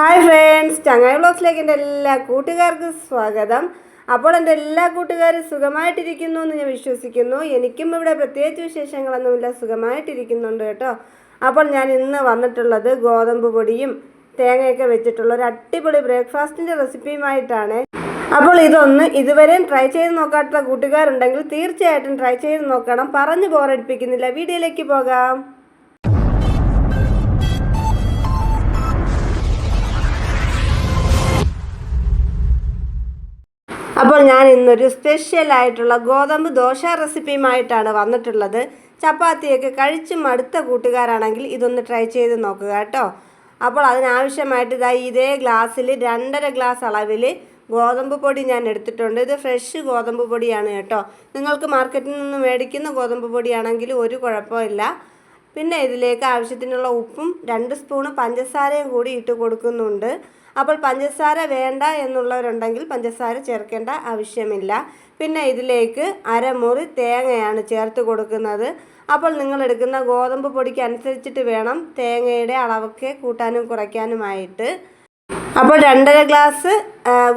Hi friends ചങ്ങായി ബ്ലോഗ്സിലേക്ക് എന്റെ എല്ലാ കൂട്ടുകാർക്കും സ്വാഗതം. അപ്പോൾ എന്റെ എല്ലാ കൂട്ടുകാരും സുഖമായിട്ടിരിക്കുന്നു എന്ന് ഞാൻ വിശ്വസിക്കുന്നു. എനിക്കും ഇവിടെ പ്രത്യേകിച്ച് വിശേഷങ്ങളൊന്നുമില്ല സുഖമായിട്ടിരിക്കുന്നുണ്ട് കേട്ടോ. അപ്പോൾ ഞാൻ ഇന്ന് വന്നിട്ടുള്ളത് ഗോതമ്പ് പൊടിയും തേങ്ങയൊക്കെ വെച്ചിട്ടുള്ള ഒരു അടിപൊളി ബ്രേക്ക്ഫാസ്റ്റിന്റെ റെസിപ്പിയുമായിട്ടാണ്. അപ്പോൾ ഇതൊന്ന് ഇതുവരെയും ട്രൈ ചെയ്ത് നോക്കാത്ത കൂട്ടുകാരുണ്ടെങ്കിൽ തീർച്ചയായിട്ടും ട്രൈ ചെയ്ത് നോക്കണം. പറഞ്ഞു ബോറടിപ്പിക്കുന്നില്ല. വീഡിയോയിലേക്ക് പോകാം. അപ്പോൾ ഞാൻ ഇന്നൊരു സ്പെഷ്യൽ ആയിട്ടുള്ള ഗോതമ്പ് ദോശ റെസിപ്പിയുമായിട്ടാണ് വന്നിട്ടുള്ളത്. ചപ്പാത്തിയൊക്കെ കഴിച്ച് മടുത്ത കൂട്ടുകാരാണെങ്കിൽ ഇതൊന്ന് ട്രൈ ചെയ്ത് നോക്കുക കേട്ടോ. അപ്പോൾ അതിനാവശ്യമായിട്ട് ഇതാ ഇതേ ഗ്ലാസ്സിൽ രണ്ടര ഗ്ലാസ് അളവിൽ ഗോതമ്പ് പൊടി ഞാൻ എടുത്തിട്ടുണ്ട്. ഇത് ഫ്രഷ് ഗോതമ്പ് പൊടിയാണ് കേട്ടോ. നിങ്ങൾക്ക് മാർക്കറ്റിൽ നിന്ന് മേടിക്കുന്ന ഗോതമ്പ് പൊടിയാണെങ്കിൽ ഒരു കുഴപ്പമില്ല. പിന്നെ ഇതിലേക്ക് ആവശ്യത്തിനുള്ള ഉപ്പും രണ്ട് സ്പൂണ് പഞ്ചസാരയും കൂടി ഇട്ട് കൊടുക്കുന്നുണ്ട്. അപ്പോൾ പഞ്ചസാര വേണ്ട എന്നുള്ളവരുണ്ടെങ്കിൽ പഞ്ചസാര ചേർക്കേണ്ട ആവശ്യമില്ല. പിന്നെ ഇതിലേക്ക് അരമുറി തേങ്ങയാണ് ചേർത്ത് കൊടുക്കുന്നത്. അപ്പോൾ നിങ്ങൾ എടുക്കുന്ന ഗോതമ്പ് പൊടിക്ക് അനുസരിച്ചിട്ട് വേണം തേങ്ങയുടെ അളവൊക്കെ കൂട്ടാനും കുറയ്ക്കാനുമായിട്ട്. അപ്പോൾ രണ്ടര ഗ്ലാസ്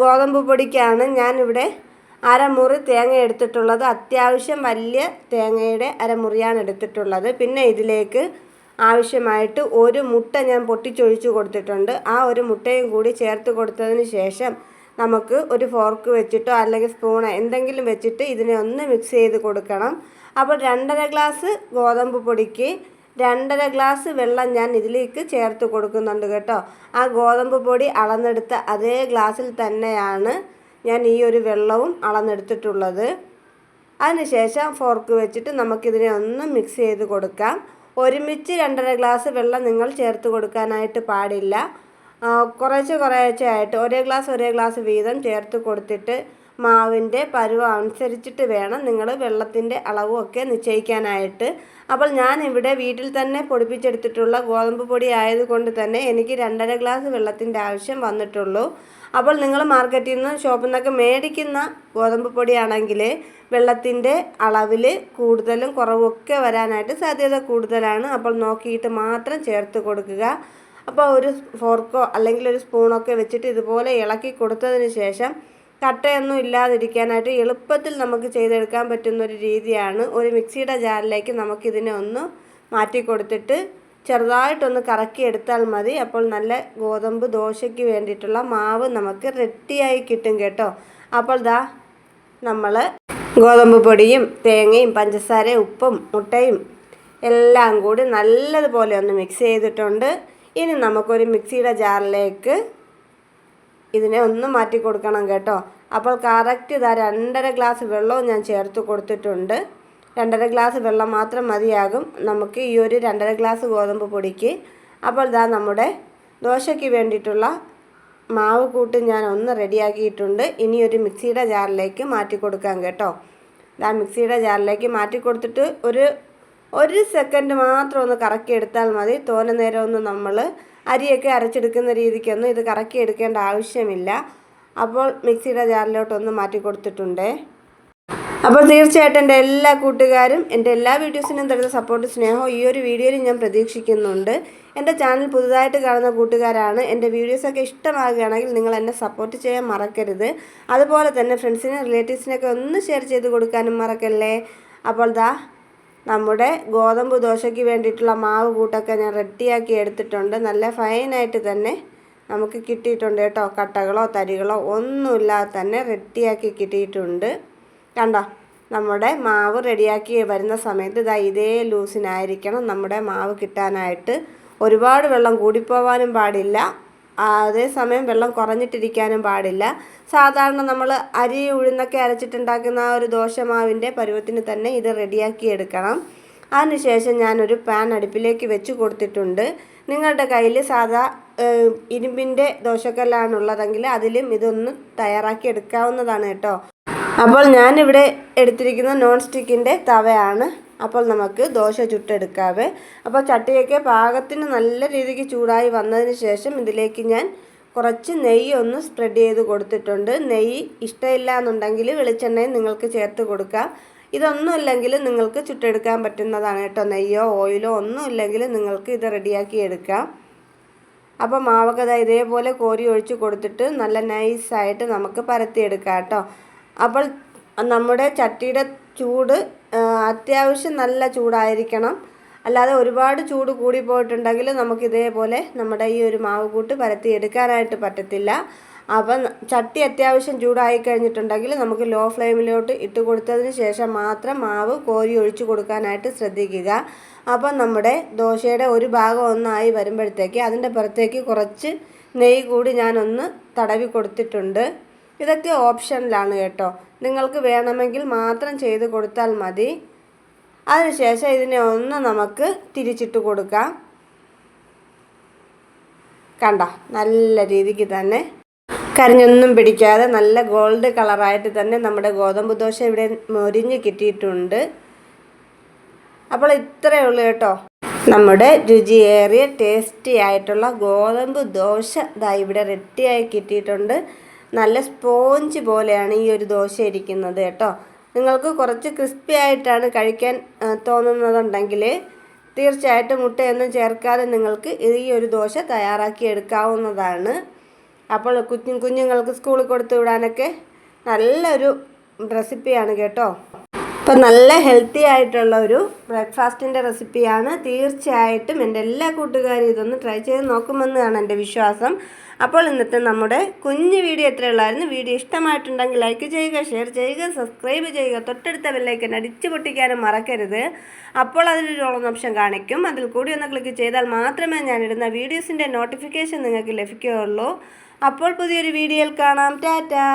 ഗോതമ്പ് പൊടിക്കാണ് ഞാനിവിടെ അരമുറി തേങ്ങ എടുത്തിട്ടുള്ളത്. അത്യാവശ്യം വലിയ തേങ്ങയുടെ അരമുറിയാണ് എടുത്തിട്ടുള്ളത്. പിന്നെ ഇതിലേക്ക് ആവശ്യമായിട്ട് ഒരു മുട്ട ഞാൻ പൊട്ടിച്ചൊഴിച്ച് കൊടുത്തിട്ടുണ്ട്. ആ ഒരു മുട്ടയും കൂടി ചേർത്ത് കൊടുത്തതിന് ശേഷം നമുക്ക് ഒരു ഫോർക്ക് വെച്ചിട്ടോ അല്ലെങ്കിൽ സ്പൂണോ എന്തെങ്കിലും വെച്ചിട്ട് ഇതിനെ ഒന്ന് മിക്സ് ചെയ്ത് കൊടുക്കണം. അപ്പോൾ രണ്ടര ഗ്ലാസ് ഗോതമ്പ് പൊടിക്ക് രണ്ടര ഗ്ലാസ് വെള്ളം ഞാൻ ഇതിലേക്ക് ചേർത്ത് കൊടുക്കുന്നുണ്ട് കേട്ടോ. ആ ഗോതമ്പ് പൊടി അളന്നെടുത്ത അതേ ഗ്ലാസ്സിൽ തന്നെയാണ് ഞാൻ ഈ ഒരു വെള്ളവും അളന്നെടുത്തിട്ടുള്ളത്. അതിനുശേഷം ഫോർക്ക് വെച്ചിട്ട് നമുക്കിതിനെ ഒന്ന് മിക്സ് ചെയ്ത് കൊടുക്കാം. ഒരുമിച്ച് രണ്ടര ഗ്ലാസ് വെള്ളം നിങ്ങൾ ചേർത്ത് കൊടുക്കാനായിട്ട് പാടില്ല. കുറേശ്ശെ കുറേശ്ശെ ആയിട്ട് ഒരേ ഗ്ലാസ് ഒരേ ഗ്ലാസ് വീതം ചേർത്ത് കൊടുത്തിട്ട് മാവിന്റെ പരുവം അനുസരിച്ചിട്ട് വേണം നിങ്ങൾ വെള്ളത്തിന്റെ അളവും ഒക്കെ നിശ്ചയിക്കാനായിട്ട്. അപ്പോൾ ഞാൻ ഇവിടെ വീട്ടിൽ തന്നെ പൊടിപ്പിച്ചെടുത്തിട്ടുള്ള ഗോതമ്പ് പൊടി ആയതുകൊണ്ട് തന്നെ എനിക്ക് രണ്ടര ഗ്ലാസ് വെള്ളത്തിന്റെ ആവശ്യം വന്നിട്ടുള്ളൂ. അപ്പോൾ നിങ്ങൾ മാർക്കറ്റിൽ നിന്ന് ഷോപ്പിൽ നിന്നൊക്കെ മേടിക്കുന്ന ഗോതമ്പ് പൊടിയാണെങ്കിൽ വെള്ളത്തിന്റെ അളവിൽ കൂടുതലും കുറവൊക്കെ വരാനായിട്ട് സാധ്യത കൂടുതലാണ്. അപ്പോൾ നോക്കിയിട്ട് മാത്രം ചേർത്ത് കൊടുക്കുക. അപ്പോൾ ഒരു ഫോർക്കോ അല്ലെങ്കിൽ ഒരു സ്പൂണൊക്കെ വെച്ചിട്ട് ഇതുപോലെ ഇളക്കി കൊടുത്തതിന് ശേഷം കട്ടയൊന്നും ഇല്ലാതിരിക്കാനായിട്ട് എളുപ്പത്തിൽ നമുക്ക് ചെയ്തെടുക്കാൻ പറ്റുന്ന ഒരു രീതിയാണ്. ഒരു മിക്സിയുടെ ജാറിലേക്ക് നമുക്കിതിനെ ഒന്ന് മാറ്റി കൊടുത്തിട്ട് ചെറുതായിട്ടൊന്ന് കറക്കി എടുത്താൽ മതി. അപ്പോൾ നല്ല ഗോതമ്പ് ദോശയ്ക്ക് വേണ്ടിയിട്ടുള്ള മാവ് നമുക്ക് റെഡിയായി കിട്ടും കേട്ടോ. അപ്പോൾ ദാ നമ്മൾ ഗോതമ്പ് പൊടിയും തേങ്ങയും പഞ്ചസാരയും ഉപ്പും മുട്ടയും എല്ലാം കൂടി നല്ലതുപോലെ ഒന്ന് മിക്സ് ചെയ്തിട്ടുണ്ട്. ഇനി നമുക്കൊരു മിക്സിയുടെ ജാറിലേക്ക് ഇതിനെ ഒന്ന് മാറ്റി കൊടുക്കണം കേട്ടോ. അപ്പോൾ കറക്റ്റ് ഇതാ രണ്ടര ഗ്ലാസ് വെള്ളവും ഞാൻ ചേർത്ത് കൊടുത്തിട്ടുണ്ട്. രണ്ടര ഗ്ലാസ് വെള്ളം മാത്രം മതിയാകും. നമുക്ക് ഈ ഒരു രണ്ടര ഗ്ലാസ് ഗോതമ്പ് പൊടിക്ക്. അപ്പോൾ ഇതാ നമ്മുടെ ദോശയ്ക്ക് വേണ്ടിയിട്ടുള്ള മാവ് കൂട്ട് ഞാൻ ഒന്ന് റെഡിയാക്കിയിട്ടുണ്ട്. ഇനി ഒരു മിക്സിയുടെ ജാറിലേക്ക് മാറ്റി കൊടുക്കാം കേട്ടോ. ഇതാ മിക്സിയുടെ ജാറിലേക്ക് മാറ്റി കൊടുത്തിട്ട് ഒരു ഒരു സെക്കൻഡ് മാത്രം ഒന്ന് കറക്കി എടുത്താൽ മതി. തോന നേരം ഒന്ന് നമ്മൾ അരിയൊക്കെ അരച്ചെടുക്കുന്ന രീതിക്കൊന്നും ഇത് കറക്കി എടുക്കേണ്ട ആവശ്യമില്ല. അപ്പോൾ മിക്സിയുടെ ജാറിലോട്ടൊന്ന് മാറ്റി കൊടുത്തിട്ടുണ്ട്. അപ്പോൾ തീർച്ചയായിട്ടും എന്റെ എല്ലാ കൂട്ടുകാരും എന്റെ എല്ലാ വീഡിയോസിനും തരുന്ന സപ്പോർട്ട് സ്നേഹവും ഈ ഒരു വീഡിയോയിൽ ഞാൻ പ്രതീക്ഷിക്കുന്നുണ്ട്. എന്റെ ചാനൽ പുതുതായിട്ട് കാണുന്ന കൂട്ടുകാരാണ്. എന്റെ വീഡിയോസൊക്കെ ഇഷ്ടമാകുകയാണെങ്കിൽ നിങ്ങൾ എന്നെ സപ്പോർട്ട് ചെയ്യാൻ മറക്കരുത്. അതുപോലെ തന്നെ ഫ്രണ്ട്സിനും റിലേറ്റീവ്സിനൊക്കെ ഒന്ന് ഷെയർ ചെയ്ത് കൊടുക്കാനും മറക്കല്ലേ? അപ്പോൾ ദാ നമ്മുടെ ഗോതമ്പ് ദോശയ്ക്ക് വേണ്ടിയിട്ടുള്ള മാവ് കൂട്ടൊക്കെ ഞാൻ റെഡിയാക്കി എടുത്തിട്ടുണ്ട്. നല്ല ഫൈനായിട്ട് തന്നെ നമുക്ക് കിട്ടിയിട്ടുണ്ട് കേട്ടോ. കട്ടകളോ തരികളോ ഒന്നുമില്ലാതെ തന്നെ റെഡിയാക്കി കിട്ടിയിട്ടുണ്ട്. കണ്ടോ? നമ്മുടെ മാവ് റെഡിയാക്കി വരുന്ന സമയത്ത് ഇതാ ഇതേ ലൂസിനായിരിക്കണം നമ്മുടെ മാവ് കിട്ടാനായിട്ട്. ഒരുപാട് വെള്ളം കൂടിപ്പോവാനും പാടില്ല. അതേസമയം വെള്ളം കുറഞ്ഞിട്ടിരിക്കാനും പാടില്ല. സാധാരണ നമ്മൾ അരി ഉഴുന്നൊക്കെ അരച്ചിട്ടുണ്ടാക്കുന്ന ആ ഒരു ദോശമാവിന്റെ പരുവത്തിന് തന്നെ ഇത് റെഡിയാക്കി എടുക്കണം. അതിനുശേഷം ഞാനൊരു പാൻ അടുപ്പിലേക്ക് വെച്ച് കൊടുത്തിട്ടുണ്ട്. നിങ്ങളുടെ കയ്യിൽ സാധാ ഇരുമ്പിന്റെ ദോശക്കല്ലാണുള്ളതെങ്കിൽ അതിലും ഇതൊന്ന് തയ്യാറാക്കി എടുക്കാവുന്നതാണ് കേട്ടോ. അപ്പോൾ ഞാനിവിടെ എടുത്തിരിക്കുന്ന നോൺ സ്റ്റിക്കിന്റെ തവയാണ്. അപ്പോൾ നമുക്ക് ദോശ ചുട്ടെടുക്കാവേ. അപ്പോൾ ചട്ടിയൊക്കെ പാകത്തിന് നല്ല രീതിക്ക് ചൂടായി വന്നതിന് ശേഷം ഇതിലേക്ക് ഞാൻ കുറച്ച് നെയ്യ് ഒന്ന് സ്പ്രെഡ് ചെയ്ത് കൊടുത്തിട്ടുണ്ട്. നെയ്യ് ഇഷ്ടമില്ല എന്നുണ്ടെങ്കിൽ വെളിച്ചെണ്ണയും നിങ്ങൾക്ക് ചേർത്ത് കൊടുക്കാം. ഇതൊന്നും ഇല്ലെങ്കിൽ നിങ്ങൾക്ക് ചുട്ടെടുക്കാൻ പറ്റുന്നതാണ് കേട്ടോ നെയ്യോ ഓയിലോ ഒന്നും ഇല്ലെങ്കിൽ നിങ്ങൾക്ക് ഇത് റെഡിയാക്കി എടുക്കാം. അപ്പോൾ മാവൊക്കെ ദാ ഇതേപോലെ കോരി ഒഴിച്ച് കൊടുത്തിട്ട് നല്ല നൈസായിട്ട് നമുക്ക് പരത്തിയെടുക്കാം കേട്ടോ. അപ്പോൾ നമ്മുടെ ചട്ടിയുടെ ചൂട് അത്യാവശ്യം നല്ല ചൂടായിരിക്കണം. അല്ലാതെ ഒരുപാട് ചൂട് കൂടി പോയിട്ടുണ്ടെങ്കിൽ നമുക്ക് ഇതേപോലെ നമ്മുടെ ഈ ഒരു മാവ് കൂട്ട് പരത്തി എടുക്കാനായിട്ട് പറ്റത്തില്ല. അപ്പം ചട്ടി അത്യാവശ്യം ചൂടായി കഴിഞ്ഞിട്ടുണ്ടെങ്കിൽ നമുക്ക് ലോ ഫ്ലെയിമിലോട്ട് ഇട്ട് കൊടുത്തതിന് ശേഷം മാത്രം മാവ് കോരി ഒഴിച്ച് കൊടുക്കാനായിട്ട് ശ്രദ്ധിക്കുക. അപ്പം നമ്മുടെ ദോശയുടെ ഒരു ഭാഗം ഒന്നായി വരുമ്പോഴത്തേക്ക് അതിന്റെ പുറത്തേക്ക് കുറച്ച് നെയ്യ് കൂടി ഞാനൊന്ന് തടവി കൊടുത്തിട്ടുണ്ട്. ഇതൊക്കെ ഓപ്ഷനിലാണ് കേട്ടോ. നിങ്ങൾക്ക് വേണമെങ്കിൽ മാത്രം ചെയ്ത് കൊടുത്താൽ മതി. അതിനുശേഷം ഇതിനെ ഒന്ന് നമുക്ക് തിരിച്ചിട്ട് കൊടുക്കാം. കണ്ട? നല്ല രീതിക്ക് തന്നെ. കരിഞ്ഞൊന്നും പിടിക്കാതെ നല്ല ഗോൾഡ് കളറായിട്ട് തന്നെ നമ്മുടെ ഗോതമ്പ് ദോശ ഇവിടെ മൊരിഞ്ഞ് കിട്ടിയിട്ടുണ്ട്. അപ്പോൾ ഇത്രയേ ഉള്ളൂ കേട്ടോ. നമ്മുടെ രുചിയേറിയ ടേസ്റ്റി ആയിട്ടുള്ള ഗോതമ്പ് ദോശ ഇതാ ഇവിടെ റെഡിയായി കിട്ടിയിട്ടുണ്ട്. നല്ല സ്പോഞ്ച് പോലെയാണ് ഈ ഒരു ദോശ ഇരിക്കുന്നത് കേട്ടോ. നിങ്ങൾക്ക് കുറച്ച് ക്രിസ്പി ആയിട്ടാണ് കഴിക്കാൻ തോന്നുന്നതുണ്ടെങ്കിൽ തീർച്ചയായിട്ടും മുട്ടയൊന്നും ചേർക്കാതെ നിങ്ങൾക്ക് ഈ ഒരു ദോശ തയ്യാറാക്കി എടുക്കാവുന്നതാണ്. അപ്പോൾ കുഞ്ഞു കുഞ്ഞുങ്ങൾക്ക് സ്കൂളിൽ കൊടുത്തു വിടാനൊക്കെ നല്ലൊരു റെസിപ്പിയാണ് കേട്ടോ. ഇപ്പം നല്ല ഹെൽത്തി ആയിട്ടുള്ള ഒരു ബ്രേക്ക്ഫാസ്റ്റിന്റെ റെസിപ്പിയാണ് തീർച്ചയായിട്ടും എന്റെ എല്ലാ കൂട്ടുകാരും ഇതൊന്ന് ട്രൈ ചെയ്ത് നോക്കുമെന്നാണ് എന്റെ വിശ്വാസം. അപ്പോൾ ഇന്നത്തെ നമ്മുടെ കുഞ്ഞു വീഡിയോ എത്രയുള്ളായിരുന്നു? വീഡിയോ ഇഷ്ടമായിട്ടുണ്ടെങ്കിൽ ലൈക്ക് ചെയ്യുക ഷെയർ ചെയ്യുക സബ്സ്ക്രൈബ് ചെയ്യുക. തൊട്ടടുത്ത ബെല്ലൈക്കൻ അടിച്ചു പൊട്ടിക്കാനും മറക്കരുത്. അപ്പോൾ അതിലൊരു ഓളം ഓപ്ഷൻ കാണിക്കും. അതിൽ കൂടി ഒന്ന് ക്ലിക്ക് ചെയ്താൽ മാത്രമേ ഞാനിടുന്ന വീഡിയോസിന്റെ നോട്ടിഫിക്കേഷൻ നിങ്ങൾക്ക് ലഭിക്കുകയുള്ളൂ. അപ്പോൾ പുതിയൊരു വീഡിയോയിൽ കാണാം. ടാറ്റാ!